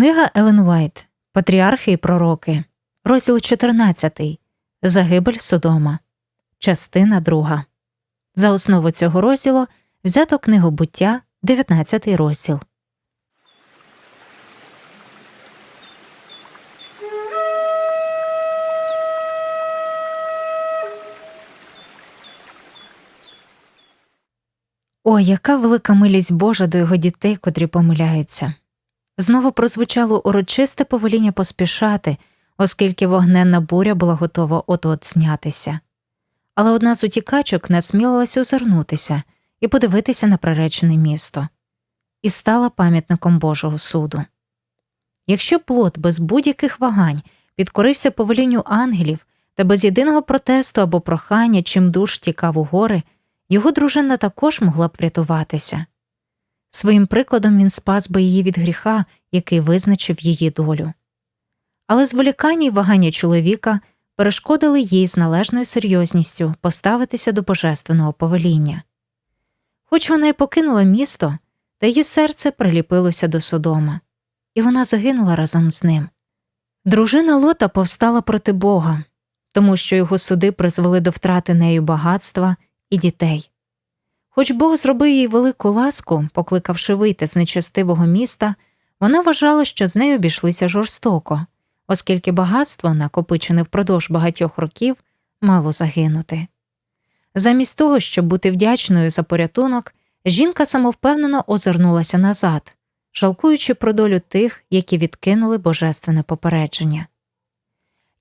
Книга Елен Уайт Патріархи і Пророки, розділ 14. Загибель Содома, частина 2. За основу цього розділу взято книгу буття, 19 розділ. О, яка велика милість Божа до його дітей, котрі помиляються. Знову прозвучало урочисте повеління поспішати, оскільки вогненна буря була готова от от знятися. Але одна з утікачок насмілилась озирнутися і подивитися на приречене місто, і стала пам'ятником Божого суду. Якщо плод без будь-яких вагань підкорився повелінню ангелів та без єдиного протесту або прохання, чим душ тікав у гори, його дружина також могла б врятуватися. Своїм прикладом він спас би її від гріха, який визначив її долю. Але зволікання й вагання чоловіка перешкодили їй з належною серйозністю поставитися до божественного повеління. Хоч вона й покинула місто, та її серце приліпилося до Содома, і вона загинула разом з ним. Дружина Лота повстала проти Бога, тому що його суди призвели до втрати нею багатства і дітей. Хоч Бог зробив їй велику ласку, покликавши вийти з нечестивого міста, вона вважала, що з нею обійшлися жорстоко, оскільки багатство, накопичене впродовж багатьох років, мало загинути. Замість того, щоб бути вдячною за порятунок, жінка самовпевнено озирнулася назад, жалкуючи про долю тих, які відкинули божественне попередження.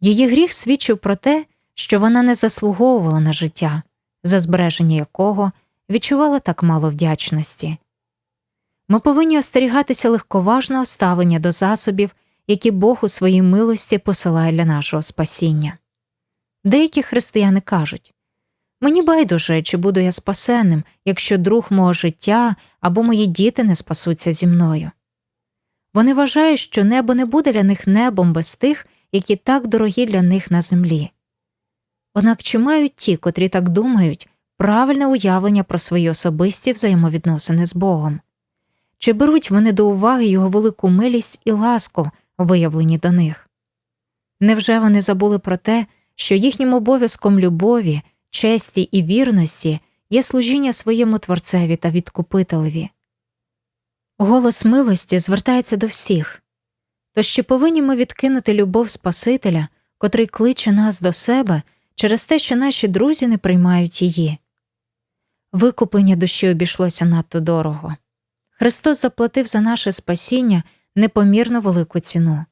Її гріх свідчив про те, що вона не заслуговувала на життя, за збереження якого відчувала так мало вдячності. Ми повинні остерігатися легковажного ставлення до засобів, які Бог у своїй милості посилає для нашого спасіння. Деякі християни кажуть мені байдуже, чи буду я спасенним, якщо друг мого життя або мої діти не спасуться зі мною. Вони вважають, що небо не буде для них небом без тих, які так дорогі для них на землі. Однак чи мають ті, котрі так думають, правильне уявлення про свої особисті взаємовідносини з Богом? Чи беруть вони до уваги його велику милість і ласку, виявлені до них? Невже вони забули про те, що їхнім обов'язком любові, честі і вірності є служіння своєму творцеві та відкупителеві? Голос милості звертається до всіх. То чи повинні ми відкинути любов Спасителя, котрий кличе нас до себе через те, що наші друзі не приймають її? Викуплення душі обійшлося надто дорого. Христос заплатив за наше спасіння непомірно велику ціну,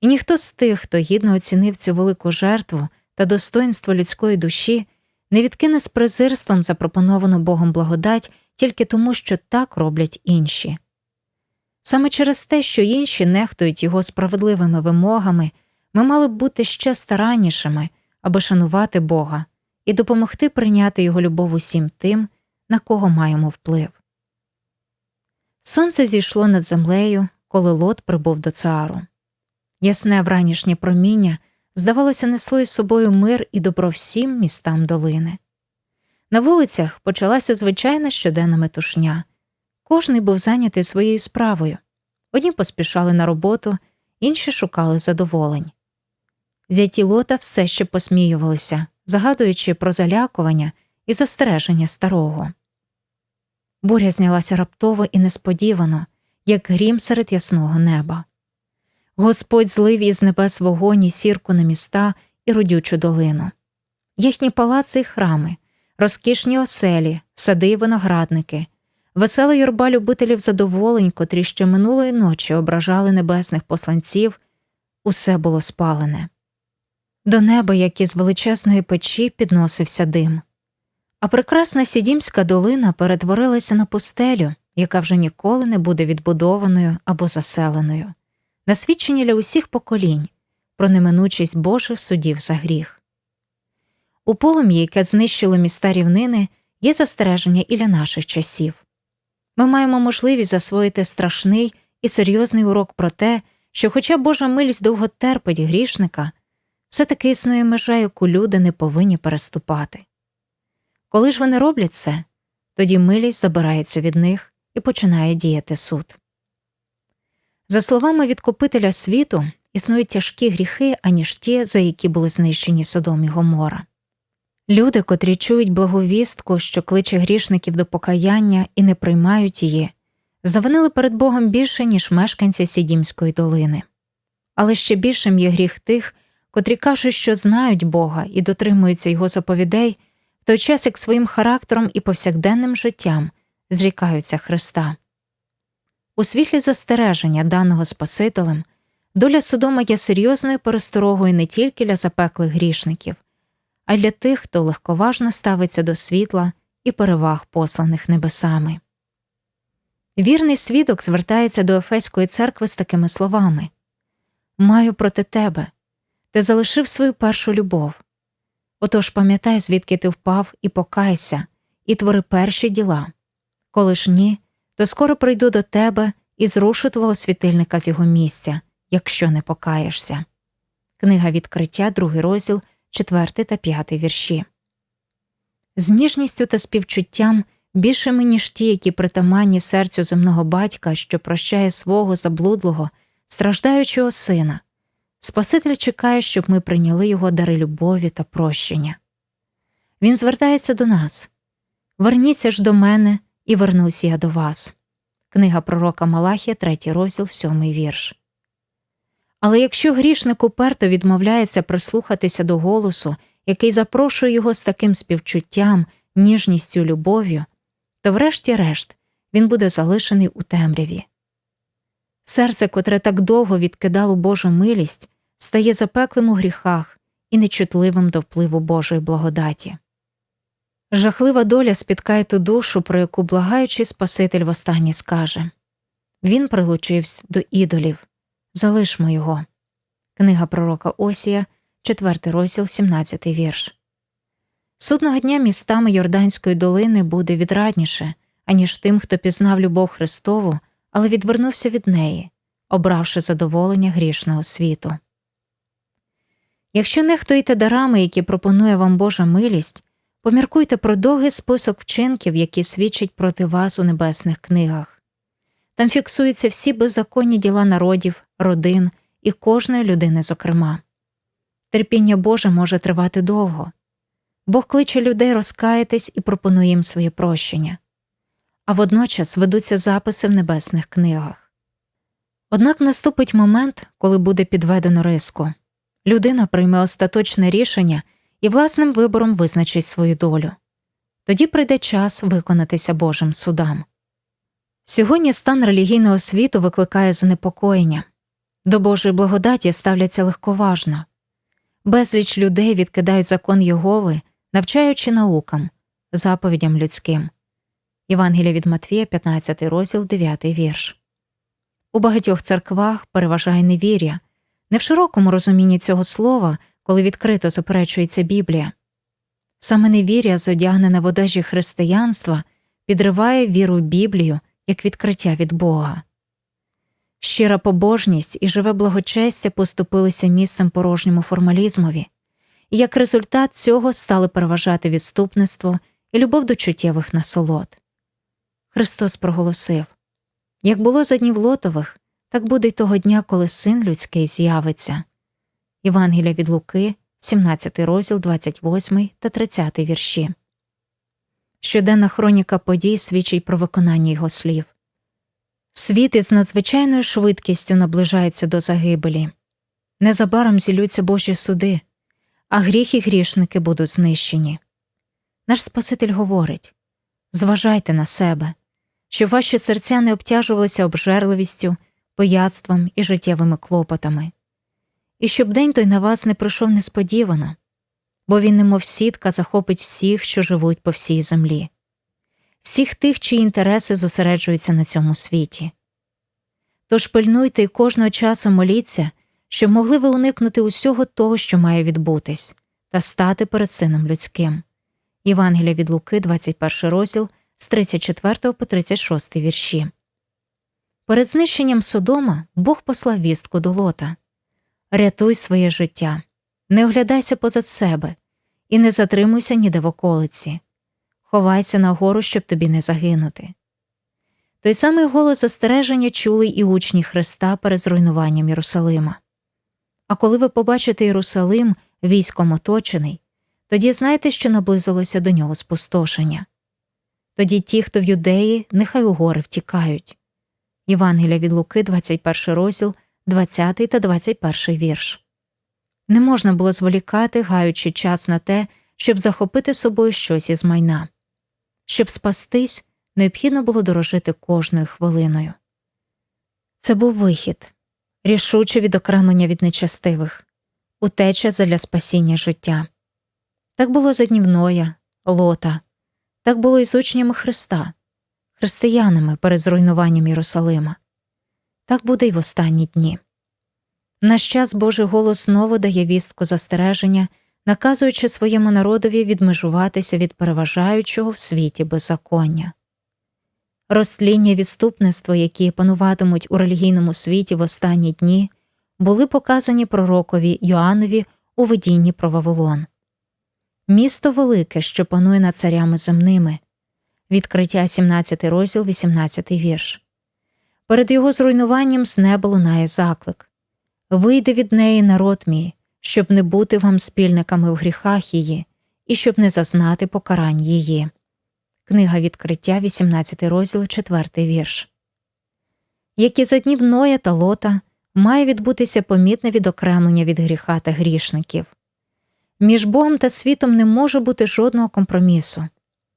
і ніхто з тих, хто гідно оцінив цю велику жертву та достоинство людської душі, не відкине з презирством запропоновану Богом благодать тільки тому, що так роблять інші. Саме через те, що інші нехтують його справедливими вимогами, ми мали б бути ще стараннішими, аби шанувати Бога і допомогти прийняти його любов усім тим, на кого маємо вплив. Сонце зійшло над землею, коли лот прибув до цару. Ясне вранішнє проміння, здавалося, несло із собою мир і добро всім містам долини. На вулицях почалася звичайна щоденна метушня. Кожний був зайнятий своєю справою. Одні поспішали на роботу, інші шукали задоволень. Зяті лота все ще посміювалися, загадуючи про залякування і застереження старого. Буря знялася раптово і несподівано, як грім серед ясного неба. Господь злив із небес вогонь і сірку на міста і родючу долину. Їхні палаци й храми, розкішні оселі, сади й виноградники, весела юрба любителів задоволень, котрі ще минулої ночі ображали небесних посланців, усе було спалене. До неба, як із величезної печі, підносився дим. А прекрасна сідімська долина перетворилася на пустелю, яка вже ніколи не буде відбудованою або заселеною, на свідчення для усіх поколінь про неминучість Божих судів за гріх. У полум'ї, яке знищило міста рівнини, є застереження і для наших часів. Ми маємо можливість засвоїти страшний і серйозний урок про те, що, хоча Божа милість довго терпить грішника, все таки існує межа, яку люди не повинні переступати. Коли ж вони роблять це, тоді милість забирається від них і починає діяти суд. За словами відкупителя світу, існують тяжкі гріхи, аніж ті, за які були знищені Содом і Гомора. Люди, котрі чують благовістку, що кличе грішників до покаяння і не приймають її, завинили перед Богом більше, ніж мешканці Сідімської долини. Але ще більшим є гріх тих, котрі кажуть, що знають Бога і дотримуються його заповідей, в той час як своїм характером і повсякденним життям зрікаються Христа. У світлі застереження, даного Спасителем, доля Содома є серйозною пересторогою не тільки для запеклих грішників, а й для тих, хто легковажно ставиться до світла і переваг, посланих небесами. Вірний свідок звертається до Ефеської церкви з такими словами Маю проти тебе, ти залишив свою першу любов. Отож пам'ятай, звідки ти впав, і покайся, і твори перші діла. Коли ж ні, то скоро прийду до тебе і зрушу твого світильника з його місця, якщо не покаєшся. Книга відкриття, другий розділ, 4 та 5 вірші. З ніжністю та співчуттям більшими, ніж ті, які притаманні серцю земного батька, що прощає свого заблудлого, страждаючого сина. Спаситель чекає, щоб ми прийняли його дари любові та прощення. Він звертається до нас Верніться ж до мене і вернусь я до вас. Книга пророка Малахія, 3 розділ, 7 вірш. Але якщо грішник уперто відмовляється прислухатися до голосу, який запрошує його з таким співчуттям, ніжністю, любов'ю, то, врешті-решт, він буде залишений у темряві. Серце, котре так довго відкидало Божу милість, стає запеклим у гріхах і нечутливим до впливу Божої благодаті. Жахлива доля спіткає ту душу, про яку благаючий Спаситель востаннє скаже Він прилучився до ідолів, залишмо його. Книга пророка Осія, 4 розділ, 17 вірш. Судного дня містами Йорданської долини буде відрадніше, аніж тим, хто пізнав любов Христову, але відвернувся від неї, обравши задоволення грішного світу. Якщо нехтуєте дарами, які пропонує вам Божа милість, поміркуйте про довгий список вчинків, які свідчать проти вас у небесних книгах. Там фіксуються всі беззаконні діла народів, родин і кожної людини, зокрема. Терпіння Боже може тривати довго. Бог кличе людей розкаятись і пропонує їм своє прощення, а водночас ведуться записи в небесних книгах. Однак наступить момент, коли буде підведено риску людина прийме остаточне рішення і власним вибором визначить свою долю. Тоді прийде час виконатися Божим судам. Сьогодні стан релігійного світу викликає занепокоєння до Божої благодаті ставляться легковажно, безліч людей відкидають закон Єгови, навчаючи наукам, заповідям людським. Євангелія від Матвія, 15 розділ, 9 вірш. У багатьох церквах переважає невір'я, не в широкому розумінні цього слова, коли відкрито заперечується Біблія. Саме невір'я, зодягнене в одежі християнства, підриває віру в Біблію як відкриття від Бога. Щира побожність і живе благочестя поступилися місцем порожньому формалізмові, і як результат цього стали переважати відступництво і любов до чуттєвих насолод. Христос проголосив як було за днів Лотових, так буде й того дня, коли син людський з'явиться. Євангелія від Луки, 17 розділ, 28 та 30 вірші. Щоденна хроніка подій свідчить про виконання його слів. Світ із надзвичайною швидкістю наближається до загибелі. Незабаром зілються Божі суди, а гріх і грішники будуть знищені. Наш Спаситель говорить зважайте на себе, щоб ваші серця не обтяжувалися обжерливістю, пияцтвом і життєвими клопотами, і щоб день той на вас не прийшов несподівано, бо він, немов сітка, захопить всіх, що живуть по всій землі, всіх тих, чиї інтереси зосереджуються на цьому світі. Тож пильнуйте і кожного часу моліться, щоб могли ви уникнути усього того, що має відбутись, та стати перед сином людським. Євангелія від Луки, 21 розділ з 34 по 36 вірші. Перед знищенням Содома Бог послав вістку до лота Рятуй своє життя, не оглядайся позад себе і не затримуйся ніде в околиці, ховайся на гору, щоб тобі не загинути. Той самий голос застереження чули і учні Христа перед зруйнуванням Єрусалима. А коли ви побачите Єрусалим військом оточений, тоді знайте, що наблизилося до нього спустошення. Тоді ті, хто в юдеї, нехай у гори втікають. Євангелія від Луки, 21 розділ, 20 та 21 вірш. Не можна було зволікати, гаючи час на те, щоб захопити собою щось із майна. Щоб спастись, необхідно було дорожити кожною хвилиною. Це був вихід, рішуче відокремлення від нечастивих, утеча задля спасіння життя. Так було за Днівноя, Лота, так було і з учнями Христа, християнами перед зруйнуванням Єрусалима. Так буде й в останні дні. Наш час Божий голос знову дає вістку застереження, наказуючи своєму народові відмежуватися від переважаючого в світі беззаконня. Розтління відступництво, які пануватимуть у релігійному світі в останні дні, були показані пророкові Йоаннові у видінні про Вавилон. Місто велике, що панує над царями земними. Відкриття 17 розділ, 18 вірш. Перед його зруйнуванням з неба лунає заклик Вийди від неї, народ мій, щоб не бути вам спільниками в гріхах її, і щоб не зазнати покарань її. Книга відкриття, 18 розділ, 4 вірш. Як і за днів Ноя та Лота, має відбутися помітне відокремлення від гріха та грішників. Між Богом та світом не може бути жодного компромісу,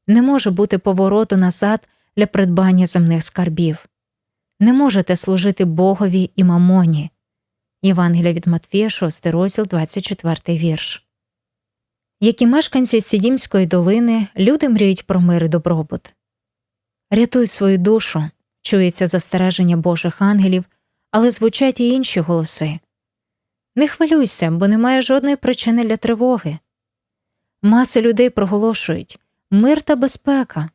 не може бути повороту назад для придбання земних скарбів. Не можете служити Богові і мамоні. Євангелія від Матвія, 6 розділ, 24 вірш. Як і мешканці Сідімської долини, люди мріють про мир і добробут. Рятуй свою душу, чується застереження Божих ангелів, але звучать і інші голоси. Не хвилюйся, бо немає жодної причини для тривоги. Маси людей проголошують мир та безпека,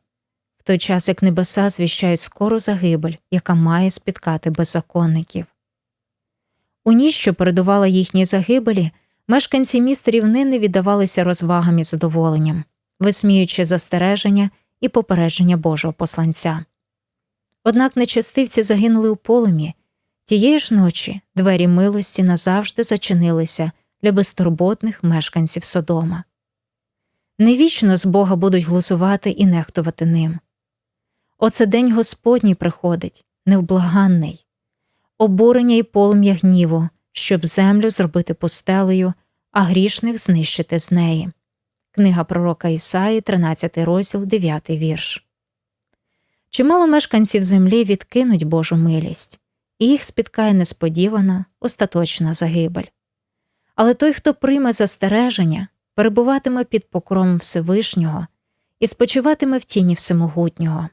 в той час як небеса звіщають скору загибель, яка має спіткати беззаконників. У ніч, що передувала їхній загибелі, мешканці міст рівнини віддавалися розвагам і задоволенням, висміючи застереження і попередження Божого посланця. Однак нечестивці загинули у полумі. Тієї ж ночі двері милості назавжди зачинилися для безтурботних мешканців Содома. Невічно з Бога будуть глузувати і нехтувати ним. Оце день Господній приходить, невблаганний, обурення і полум'я гніву, щоб землю зробити пустелею, а грішних знищити з неї. Книга пророка Ісаї, 13 розділ, 9 вірш. Чимало мешканців землі відкинуть Божу милість і їх спіткає несподівана, остаточна загибель. Але той, хто прийме застереження, перебуватиме під покровом Всевишнього і спочиватиме в тіні Всемогутнього.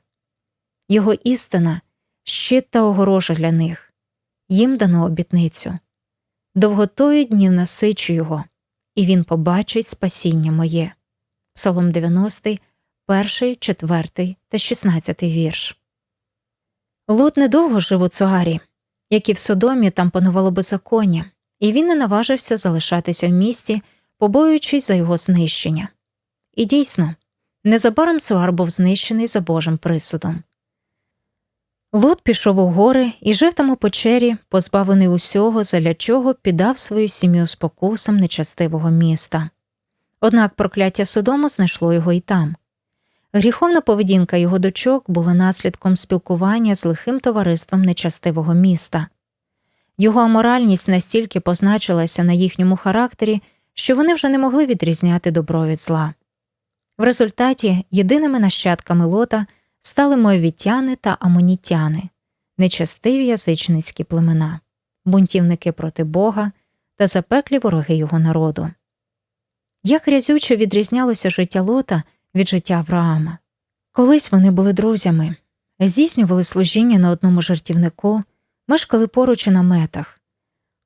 Його істина щит та огорожа для них, їм дано обітницю. Довготою днів насичу його, і він побачить спасіння моє. Псалом 90, 1, 4 та 16 вірш. Лот недовго жив у цугарі як і в Содомі, там панувало беззаконня, і він не наважився залишатися в місті, побоюючись за його знищення. І дійсно, незабаром Суар був знищений за Божим присудом. Лот пішов у гори і жив там у печері, позбавлений усього, задля чого піддав свою сім'ю спокусам нечастивого міста. Однак прокляття Содому знайшло його і там. Гріховна поведінка його дочок була наслідком спілкування з лихим товариством нечастивого міста. Його аморальність настільки позначилася на їхньому характері, що вони вже не могли відрізняти добро від зла. В результаті єдиними нащадками лота стали моєвітяни та амонітяни, нечастиві язичницькі племена, бунтівники проти Бога та запеклі вороги його народу. Як рязюче відрізнялося життя лота від життя Авраама. Колись вони були друзями, здійснювали служіння на одному жартівнику, мешкали поруч у наметах,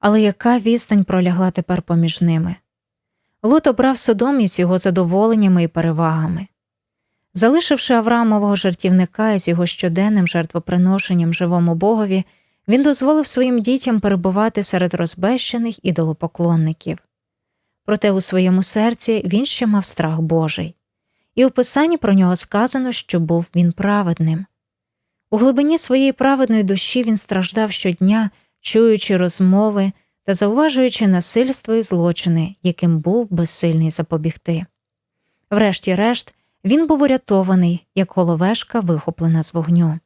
але яка відстань пролягла тепер поміж ними? Лот обрав Содом із його задоволеннями і перевагами. Залишивши Авраамового жартівника із його щоденним жертвоприношенням живому богові, він дозволив своїм дітям перебувати серед розбещених ідолопоклонників. Проте у своєму серці він ще мав страх Божий і у писанні про нього сказано, що був він праведним. У глибині своєї праведної душі він страждав щодня, чуючи розмови та зауважуючи насильство і злочини, яким був безсильний запобігти. Врешті-решт, він був урятований, як головешка, вихоплена з вогню.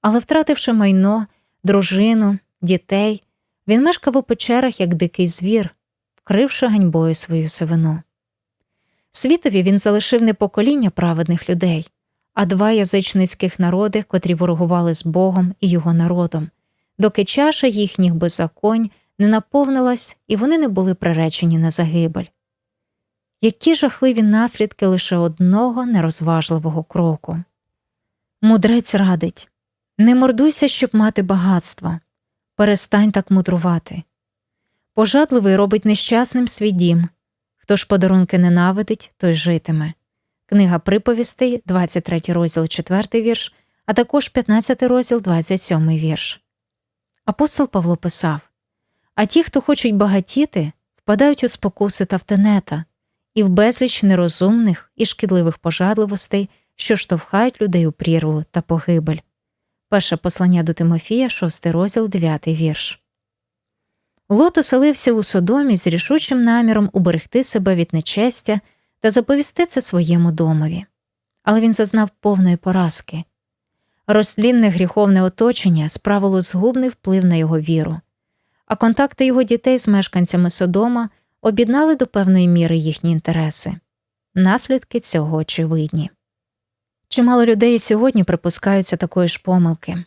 Але, втративши майно, дружину, дітей, він мешкав у печерах, як дикий звір, вкривши ганьбою свою сивину. Світові він залишив не покоління праведних людей, а два язичницьких народи, котрі ворогували з Богом і його народом, доки чаша їхніх беззаконь не наповнилась і вони не були приречені на загибель. Які жахливі наслідки лише одного нерозважливого кроку. Мудрець радить не мордуйся, щоб мати багатство, перестань так мудрувати. Пожадливий робить нещасним свій дім. Хто ж подарунки ненавидить, той житиме. Книга приповістей, 23 розділ, 4 вірш, а також 15 розділ, 27 вірш. Апостол Павло писав А ті, хто хочуть багатіти, впадають у спокуси та втенета, і в безліч нерозумних і шкідливих пожадливостей, що штовхають людей у прірву та погибель. Перше послання до Тимофія, 6 розділ, 9 вірш. Лот оселився у Содомі з рішучим наміром уберегти себе від нечестя та заповісти це своєму домові. Але він зазнав повної поразки. Розтлінне гріховне оточення справило згубний вплив на його віру, а контакти його дітей з мешканцями Содома об'єднали до певної міри їхні інтереси. Наслідки цього очевидні. Чимало людей сьогодні припускаються такої ж помилки.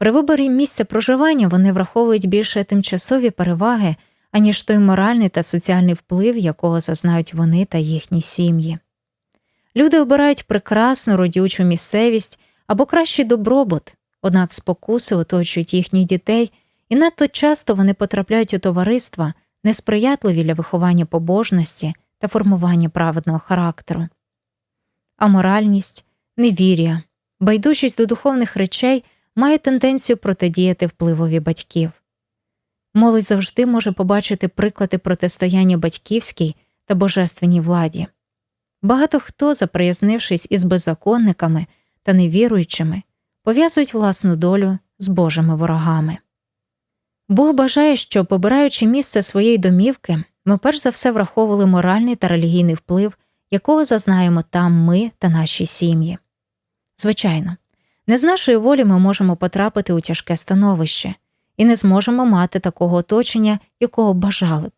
При виборі місця проживання вони враховують більше тимчасові переваги, аніж той моральний та соціальний вплив, якого зазнають вони та їхні сім'ї. Люди обирають прекрасну родючу місцевість або кращий добробут, однак спокуси оточують їхніх дітей, і надто часто вони потрапляють у товариства, несприятливі для виховання побожності та формування праведного характеру. Аморальність, невір'я, байдужість до духовних речей має тенденцію протидіяти впливові батьків. Молодь завжди може побачити приклади протистояння батьківській та божественній владі. Багато хто, заприязнившись із беззаконниками та невіруючими, пов'язують власну долю з Божими ворогами. Бог бажає, щоб, обираючи місце своєї домівки, ми перш за все враховували моральний та релігійний вплив, якого зазнаємо там ми та наші сім'ї. Звичайно, не з нашої волі ми можемо потрапити у тяжке становище і не зможемо мати такого оточення, якого бажали б.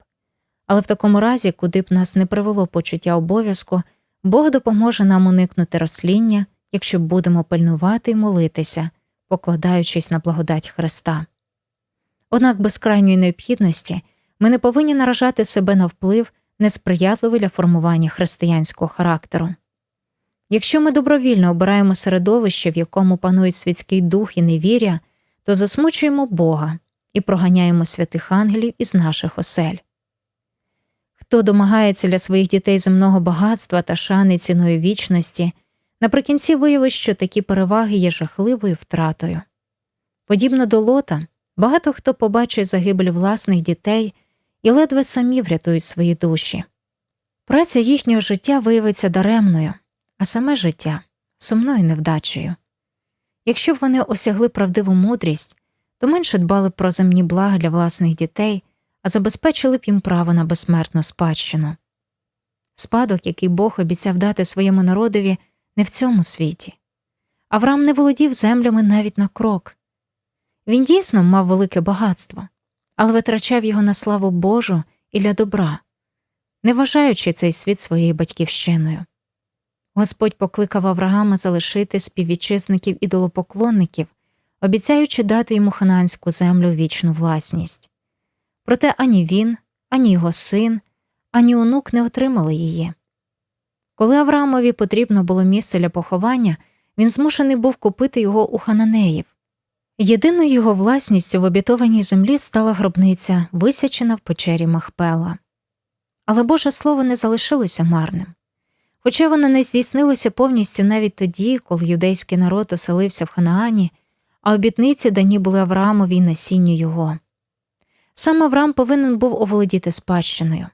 Але в такому разі, куди б нас не привело почуття обов'язку, Бог допоможе нам уникнути розсління, якщо будемо пильнувати і молитися, покладаючись на благодать Христа. Однак без крайньої необхідності ми не повинні наражати себе на вплив, несприятливий для формування християнського характеру. Якщо ми добровільно обираємо середовище, в якому панують світський дух і невір'я, то засмучуємо Бога і проганяємо святих ангелів із наших осель. Хто домагається для своїх дітей земного багатства та шани ціною вічності, наприкінці виявить, що такі переваги є жахливою втратою. Подібно до лота, багато хто побачить загибель власних дітей і ледве самі врятують свої душі. Праця їхнього життя виявиться даремною, а саме життя сумною невдачею. Якщо б вони осягли правдиву мудрість, то менше дбали б про земні блага для власних дітей, а забезпечили б їм право на безсмертну спадщину. Спадок, який Бог обіцяв дати своєму народові, не в цьому світі. Авраам не володів землями навіть на крок. Він дійсно мав велике багатство, але витрачав його на славу Божу і для добра, не вважаючи цей світ своєю батьківщиною. Господь покликав Авраама залишити співвітчизників ідолопоклонників, обіцяючи дати йому хананську землю вічну власність. Проте ані він, ані його син, ані онук не отримали її. Коли Авраамові потрібно було місце для поховання, він змушений був купити його у хананеїв. Єдиною його власністю в обітованій землі стала гробниця, висячена в печері Махпела. Але Боже Слово не залишилося марним. Хоча воно не здійснилося повністю навіть тоді, коли юдейський народ оселився в Ханаані, а обітниці дані були Авраамові й насінню його. Сам Авраам повинен був оволодіти спадщиною.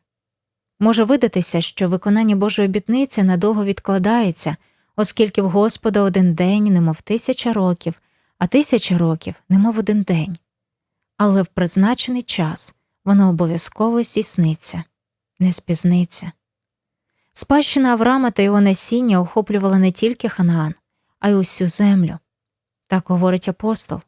Може видатися, що виконання Божої обітниці надовго відкладається, оскільки в Господа один день, немов тисяча років, а тисяча років, немов один день. Але в призначений час воно обов'язково здійсниться, не спізниться. Спадщина Авраама та його насіння охоплювала не тільки Ханаан, а й усю землю. Так говорить апостол.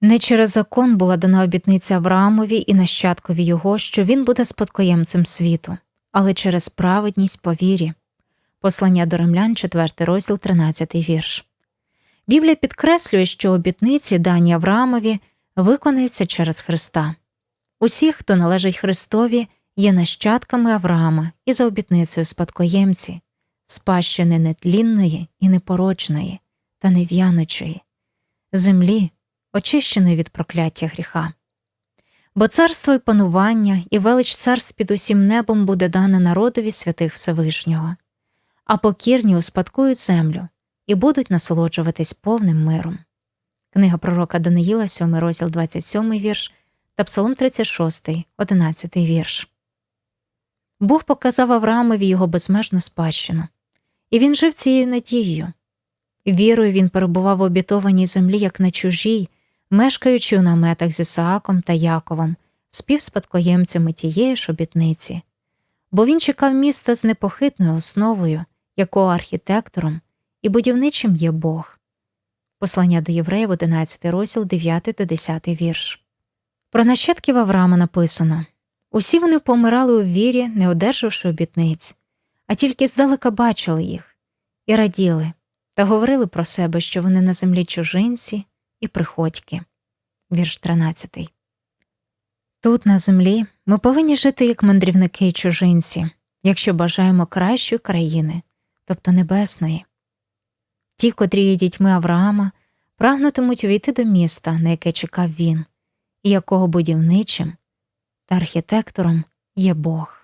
Не через закон була дана обітниця Авраамові і нащадкові його, що він буде спадкоємцем світу, але через праведність по вірі. Послання до римлян, 4 розділ, 13 вірш. Біблія підкреслює, що обітниці, дані Авраамові, виконуються через Христа. Усі, хто належить Христові, є нащадками Авраама і за обітницею спадкоємці, спадщини нетлінної і непорочної та нев'яночої, землі, очищеної від прокляття гріха. Бо царство і панування і велич царств під усім небом буде дане народові святих Всевишнього, а покірні успадкують землю і будуть насолоджуватись повним миром. Книга пророка Даниїла, 7 розділ 27 вірш та Псалом 36, 11 вірш. Бог показав Авраамові його безмежну спадщину, і він жив цією надією. Вірою він перебував в обітованій землі, як на чужій, мешкаючи у наметах з Ісааком та Яковом, співспадкоємцями тієї ж обітниці, бо він чекав міста з непохитною основою, якого архітектором і будівничим є Бог. Послання до євреїв, 11 розділ, 9 та 10 вірш. Про нащадків Авраама написано усі вони помирали у вірі, не одержавши обітниць, а тільки здалека бачили їх і раділи та говорили про себе, що вони на землі чужинці і приходьки. Вірш 13. Тут, на землі, ми повинні жити як мандрівники й чужинці, якщо бажаємо кращої країни, тобто небесної. Ті, котрі є дітьми Авраама, прагнутимуть увійти до міста, на яке чекав він, і якого будівничим та архітектором є Бог.